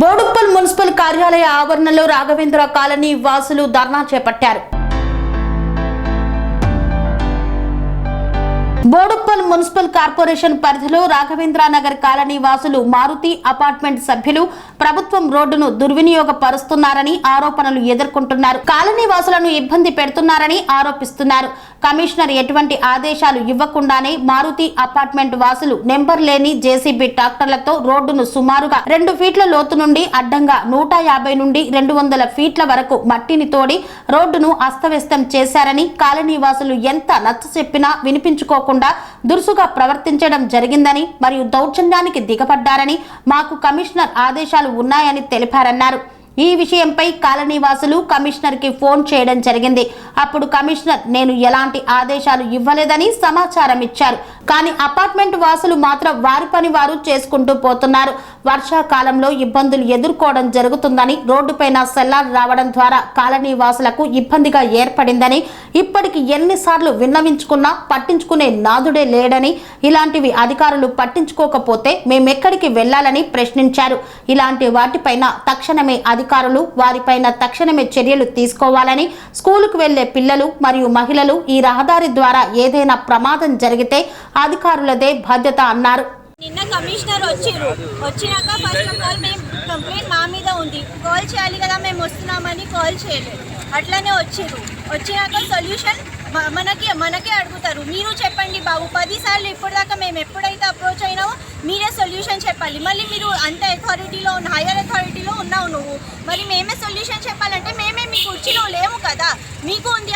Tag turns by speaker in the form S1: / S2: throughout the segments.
S1: Boduppal municipal కార్యాలయ ఆవరణలో Raghavendra colony వాసులు ధర్నా చేపట్టారు. బోడుప్పల్ మున్సిపల్ కార్పొరేషన్ పరిధిలో రాఘవేంద్ర నగర్ కాలనీ వాసులు మారుతి అపార్ట్మెంట్ సభ్యులు ప్రభుత్వం రోడ్డును దుర్వినియోగపరుస్తున్నారని ఆరోపణలు ఎదుర్కొంటున్నారు. కాలనీ వాసులను ఇబ్బంది పెడుతున్నారని ఆరోపిస్తున్నారు. కమిషనర్ ఎటువంటి ఆదేశాలు ఇవ్వకుండానే మారుతి అపార్ట్మెంట్ వాసులు నెంబర్ లేని జేసీబీ ట్రాక్టర్లతో రోడ్డును సుమారుగా రెండు ఫీట్ల లోతు నుండి అడ్డంగా నూట యాభై నుండి రెండు వందల ఫీట్ల వరకు మట్టిని తోడి రోడ్డును అస్తవ్యస్తం చేశారని కాలనీ వాసులు ఎంత నచ్చ చెప్పినా వినిపించుకోకుండా దురుసుగా ప్రవర్తించడం జరిగిందని మరియు దౌర్జన్యానికి దిగపడ్డారని మాకు కమిషనర్ ఆదేశాలు ఉన్నాయని తెలిపారన్నారు. ఈ విషయంపై కాలనీవాసులు కమిషనర్కి ఫోన్ చేయడం జరిగింది. అప్పుడు కమిషనర్ నేను ఎలాంటి ఆదేశాలు ఇవ్వలేదని సమాచారం ఇచ్చారు. కానీ అపార్ట్మెంట్ వాసులు మాత్రం వారి పని వారు చేసుకుంటూ పోతున్నారు. వర్షాకాలంలో ఇబ్బందులు ఎదుర్కోవడం జరుగుతుందని రోడ్డుపైన సెల్లార్ రావడం ద్వారా కాలనీ వాసులకు ఇబ్బందిగా ఏర్పడిందని ఇప్పటికి ఎన్నిసార్లు విన్నవించుకున్నా పట్టించుకునే నాదుడే లేడని ఇలాంటివి అధికారులు పట్టించుకోకపోతే మేమెక్కడికి వెళ్ళాలని ప్రశ్నించారు. ఇలాంటి వాటిపైన తక్షణమే అధికారులు వారిపైన తక్షణమే చర్యలు తీసుకోవాలని స్కూలుకు వెళ్ళే పిల్లలు మరియు మహిళలు ఈ రహదారి ద్వారా ఏదైనా ప్రమాదం జరిగితే అధికారులదే బాధ్యత అన్నారు.
S2: నిన్న కమిషనర్ వచ్చిర్రు. వచ్చినాక ఫస్ట్ ఆఫ్ ఆల్ మేము కంప్లైంట్ మా మీద ఉంది. కాల్ చేయాలి కదా మేము వస్తున్నామని కాల్ చేయలేదు అట్లనే వచ్చిర్రు. వచ్చినాక సొల్యూషన్ మనకి మనకే అడుగుతారు. మీరు చెప్పండి బాబు పదిసార్లు ఇప్పటిదాకా మేము ఎప్పుడైతే అప్రోచ్ అయినామో మీరే సొల్యూషన్ చెప్పాలి. మళ్ళీ మీరు అంత అథారిటీలో ఉన్న హైయర్ అథారిటీలో ఉన్నావు నువ్వు. మరి మేమే సొల్యూషన్ చెప్పాలంటే మేమే మీ కుర్చీలో లేము కదా. మీకు ఉంది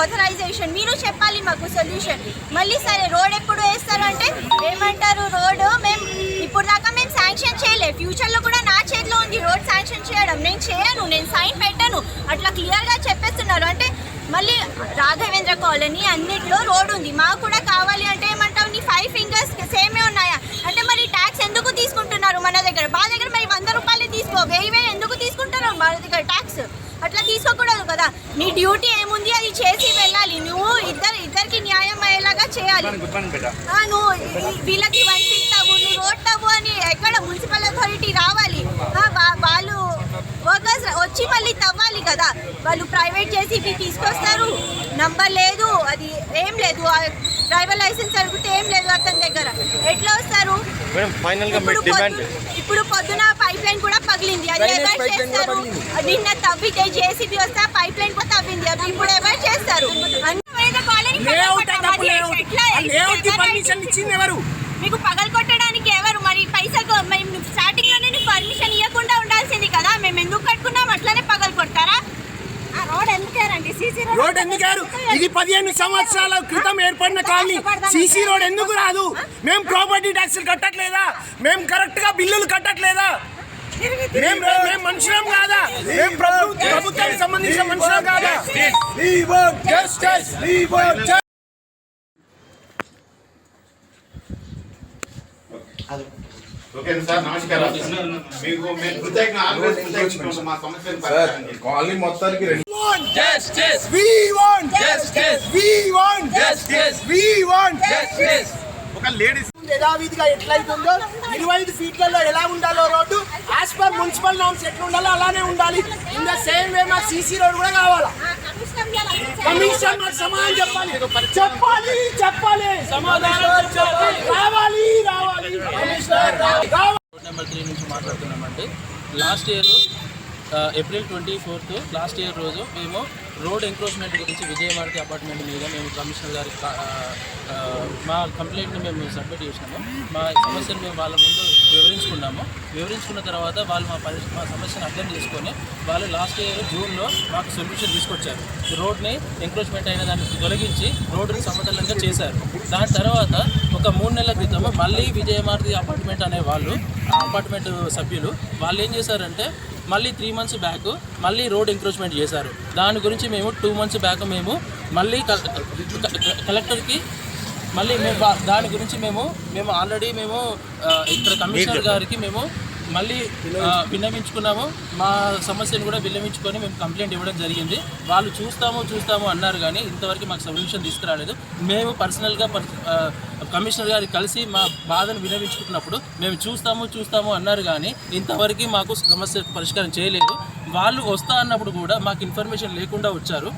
S2: ఆథరైజేషన్ మీరు చెప్పాలి మాకు సొల్యూషన్ మళ్ళీ సరే రోడ్ ఎప్పుడు వేస్తారు అంటే ఏమంటారు రోడ్? మేము ఇప్పుడు దాకా మేము శాంక్షన్ చేయలే. ఫ్యూచర్లో కూడా నా చేతిలో ఉంది రోడ్ శాంక్షన్ చేయడం. నేను చేయను నేను సైన్ పెట్టను. అట్లా క్లియర్గా చెప్పేస్తున్నారు. అంటే మళ్ళీ రాఘవేంద్ర కాలనీ అన్నిట్లో రోడ్ ఉంది. మాకు కూడా కావాలి అంటే ఏమంటావు? నీ ఫైవ్ ఫింగర్స్ సేమే ఉన్నాయా అంటే మరి ట్యాక్స్ ఎందుకు తీసుకుంటున్నారు మన దగ్గర మా దగ్గర మరి వంద రూపాయలు తీసుకో వెయ్యి వెయ్యి ఎందుకు తీసుకుంటున్నారు మన దగ్గర ట్యాక్స్ అట్లా తీసుకోకూడదు కదా నీ డ్యూటీ ఏముంది? అది చేసి వెళ్ళాలి. నువ్వు ఇద్దరు ఇద్దరికి న్యాయం అయ్యేలాగా చేయాలి. నువ్వు వీళ్ళకి వన్ ఫీట్ నువ్వు రోడ్ తవ్వు అని ఎక్కడ మున్సిపల్ అథారిటీ రావాలి? వాళ్ళు వర్కర్స్ వచ్చి మళ్ళీ తవ్వాలి కదా. వాళ్ళు ప్రైవేట్ చేసి ఇవి తీసుకొస్తారు. నంబర్ లేదు. అది ఏం లేదు. డ్రైవర్ లైసెన్స్ అడిగితే ఏం లేదు అతని దగ్గర. ఎట్లా వస్తారు? ఇప్పుడు
S3: డిమాండ్
S2: పొద్దు- ఇప్పుడు పొద్దున పైప్ లైన్ కూడా పగిలింది. అది ఎవరు చేస్తారు. నిన్న తవ్వితే జేసీబీ వస్తే పైప్ లైన్ కూడా తవ్వింది. అది ఇప్పుడు ఎవరు చేస్తారు. అన్ని వేద కాలనీ
S4: లేఅవుట్
S2: పగలగొట్టాం.
S4: డబ్బు
S2: అది
S4: లేఅవుట్
S2: ఎట్లా-
S4: ఆ లేఅవుట్కి
S2: ఎట్లా
S4: పర్మిషన్ ఇచ్చింది ఎవరు
S2: మీకు పగలు కొట్టడానికి ఎవరు మరి పైసలు మరి స్టార్టింగ్లోనే నీకు పర్మిషన్ ఇవ్వకుండా ఉండాల్సింది కదా మేము ఎందుకు కట్టుకున్నాం అట్లనే పగలు కొట్టారా ఆ రోడ్ ఎందుకేరండి సీసీ
S4: రోడ్ ఎందుకు ఇది పదిహేను సంవత్సరాల క్రితం ఏర్పడిన కాలనీ. సీసీ రోడ్ ఎందుకు రాదు? మేము ప్రాపర్టీ ట్యాక్సులు కట్టట్లేదా? మేము కరెక్ట్గా బిల్లులు కట్టట్లేదా? మేము మేము మనుషులం కాదా? మేము ప్రభు- ప్రభుత్వానికి సంబంధించిన మనుషులం కాదా.
S3: కాలనీ మొత్తానికి రెండు
S5: Justice!
S4: We want
S5: Justice!
S4: We want
S5: Justice!
S4: We want
S5: Justice!
S6: ఒక లేడీస్
S4: యథావిధిగా ఎట్లయితుందో ఇరవై ఐదు ఫీట్లలో ఎలా ఉండాలో road as per municipal norms ఎట్లా ఉండాలో అలానే ఉండాలి. ఇన్ ద సేమ్ వే మాకు సీసీ రోడ్ కూడా కావాలా. కమిషన్ మాకు సమాధానం చెప్పాలి. చెప్పాలి చెప్పాలి. సమాధానం చెప్పాలి. రావాలి రావాలి. కమిషనర్ రావాలి.
S7: రోడ్ నెంబర్ త్రీ నుంచి మాట్లాడుతున్నామండి. Last year April twenty fourth last year రోజు మేము రోడ్ ఎంక్రోచ్మెంట్ గురించి విజయవాడకి అపార్ట్మెంట్ మీద మేము కమిషనర్ గారికి మా కంప్లైంట్ని మేము సబ్మిట్ చేసినాము. మా సమస్యను మేము వాళ్ళ ముందు వివరించుకున్నాము. వివరించుకున్న తర్వాత వాళ్ళు మా పరి మా సమస్యను అర్థం చేసుకొని వాళ్ళు లాస్ట్ ఇయర్ జూన్లో మాకు సొల్యూషన్ తీసుకొచ్చారు. రోడ్ని ఎంక్రోచ్మెంట్ అయిన దాన్ని తొలగించి రోడ్డుని సమతలంగా చేశారు. దాని తర్వాత ఒక మూడు నెలల క్రితం మళ్ళీ విజయమారతి అపార్ట్మెంట్ అనే వాళ్ళు ఆ అపార్ట్మెంట్ సభ్యులు వాళ్ళు ఏం చేశారంటే మళ్ళీ త్రీ మంత్స్ బ్యాక్ మళ్ళీ రోడ్ ఎంక్రోచ్మెంట్ చేశారు. దాని గురించి మేము టూ మంత్స్ బ్యాక్ మేము మళ్ళీ కలెక్టర్కి మళ్ళీ మేము దాని గురించి మేము మేము ఆల్రెడీ మేము ఇక్కడ కమిషనర్ గారికి మేము మళ్ళీ విన్నవించుకున్నాము. మా సమస్యను కూడా విన్నవించుకొని మేము కంప్లైంట్ ఇవ్వడం జరిగింది. వాళ్ళు చూస్తాము చూస్తాము అన్నారు కానీ ఇంతవరకు మాకు సొల్యూషన్ తీసుకురాలేదు. మేము పర్సనల్గా కమిషనర్ గారికి కలిసి మా బాధను వినవించుకున్నప్పుడు మేము చూస్తాము చూస్తాము అన్నారు కానీ ఇంతవరకు మాకు సమస్య పరిష్కారం చేయలేదు. వాళ్ళు వస్తా అన్నప్పుడు కూడా మాకు ఇన్ఫర్మేషన్ లేకుండా వచ్చారు.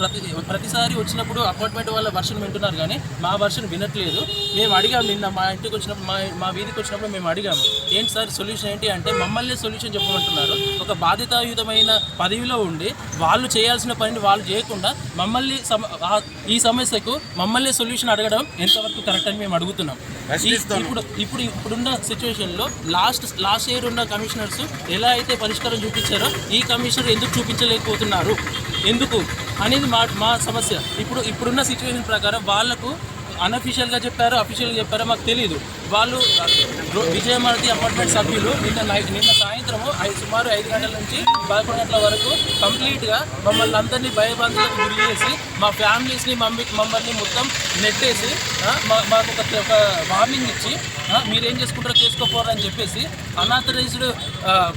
S7: ప్రతి ప్రతిసారి వచ్చినప్పుడు అపార్ట్మెంట్ వాళ్ళ వర్షన్ వింటున్నారు కానీ మా వర్షన్ వినట్లేదు. మేము అడిగాము నిన్న మా ఇంటికి వచ్చినప్పుడు మా మా వీధికి వచ్చినప్పుడు మేము అడిగాము ఏంటి సార్ సొల్యూషన్ ఏంటి? అంటే మమ్మల్ని సొల్యూషన్ చెప్పమంటున్నారు. ఒక బాధ్యతాయుతమైన పదవిలో ఉండి వాళ్ళు చేయాల్సిన పనిని వాళ్ళు చేయకుండా మమ్మల్ని ఈ సమస్యకు మమ్మల్ని సొల్యూషన్ అడగడం ఎంతవరకు కరెక్ట్ అని మేము అడుగుతున్నాం. ఇప్పుడు ఇప్పుడు ఇప్పుడున్న సిచ్యువేషన్లో లాస్ట్ లాస్ట్ ఇయర్ ఉన్న కమిషనర్స్ ఎలా అయితే పరిష్కారం చూపించారో ఈ కమిషనర్ ఎందుకు చూపించలేకపోతున్నారు? ఎందుకు అనేది మా మా సమస్య. ఇప్పుడు ఇప్పుడున్న సిచ్యువేషన్ ప్రకారం వాళ్ళకు అన్అఫీషియల్గా చెప్పారో అఫీషియల్గా చెప్పారో మాకు తెలియదు వాళ్ళు రో- విజయమారుతి అపార్ట్మెంట్ సభ్యులు నిన్న నైట్ నిన్న సాయంత్రము ఐదు సుమారు ఐదు గంటల నుంచి పదకొండు గంటల వరకు కంప్లీట్గా మమ్మల్ని అందరినీ భయబంధులకు గురి చేసి మా ఫ్యామిలీస్ని మమ్మీ మమ్మల్ని మొత్తం నెట్టేసి మా మాకు ఒక వార్నింగ్ ఇచ్చి మీరేం చేసుకుంటారో చేసుకోపోరు చెప్పేసి అనాథరైజ్డ్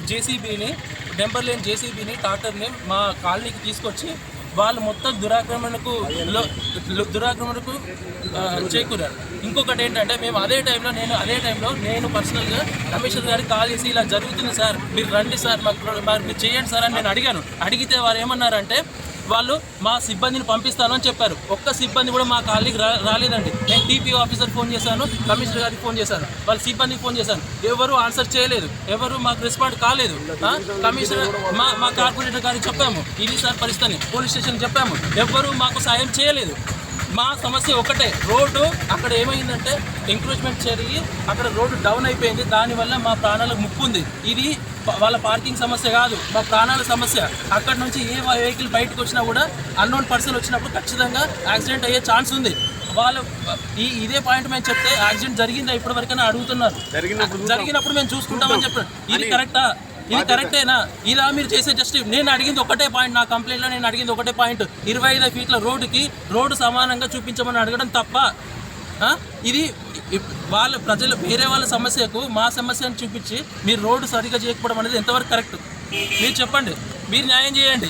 S7: జేసీబీని నెంబర్ లేని జేసీబీని ట్రాక్టర్ని మా కాలనీకి తీసుకొచ్చి వాళ్ళు మొత్తం దురాక్రమణకు లో- దురాక్రమణకు చేకూరారు. ఇంకొకటి ఏంటంటే మేము అదే టైంలో నేను అదే టైంలో నేను పర్సనల్గా కమిషనర్ గారికి కాల్ చేసి ఇలా జరుగుతుంది సార్ మీరు రండి సార్ మాకు మాకు మీరు చేయండి సార్ అని నేను అడిగాను. అడిగితే వారు ఏమన్నారంటే వాళ్ళు మా సిబ్బందిని పంపిస్తానని చెప్పారు. ఒక్క సిబ్బంది కూడా మా కాళ్ళకి రా రాలేదండి. నేను టీపీ ఆఫీసర్ ఫోన్ చేశాను కమిషనర్ గారికి ఫోన్ చేశాను. వాళ్ళ సిబ్బందికి ఫోన్ చేశాను. ఎవరు ఆన్సర్ చేయలేదు. ఎవరు మాకు రెస్పాండ్ కాలేదు. కమిషనర్ మా మా కార్పొరేటర్ గారికి చెప్పాము. ఇది సార్ పరిస్థితి పోలీస్ స్టేషన్ చెప్పాము. ఎవరు మాకు సాయం చేయలేదు. మా సమస్య ఒకటే. రోడ్డు అక్కడ ఏమైందంటే ఎంక్రోచ్మెంట్ జరిగి అక్కడ రోడ్డు డౌన్ అయిపోయింది. దానివల్ల మా ప్రాణాలకు ముప్పు ఉంది. ఇది వాళ్ళ పార్కింగ్ సమస్య కాదు. మా ప్రాణాల సమస్య. అక్కడ నుంచి ఏ వెహికల్ బయటకు వచ్చినా కూడా అన్నోన్ పర్సన్ వచ్చినప్పుడు ఖచ్చితంగా యాక్సిడెంట్ అయ్యే ఛాన్స్ ఉంది. వాళ్ళు ఈ ఇదే పాయింట్ మేము చెప్తే యాక్సిడెంట్ జరిగిందా ఇప్పటి వరకైనా అడుగుతున్నారు. జరిగినప్పుడు మేము చూసుకుంటామని చెప్పారు. ఇది కరెక్టా ఇది కరెక్టేనా? ఇలా మీరు చేసే జస్ట్ నేను అడిగింది ఒకటే పాయింట్ నా కంప్లైంట్లో నేను అడిగింది ఒకటే పాయింట్. ఇరవై ఐదు ఫీట్ల రోడ్డుకి రోడ్డు సమానంగా చూపించమని అడగడం తప్ప? ఇది వాళ్ళ ప్రజలు వేరే వాళ్ళ సమస్యకు మా సమస్యను చూపించి మీరు రోడ్డు సరిగ్గా చేయకపోవడం అనేది ఎంతవరకు కరెక్ట్? మీరు చెప్పండి. మీరు న్యాయం చేయండి.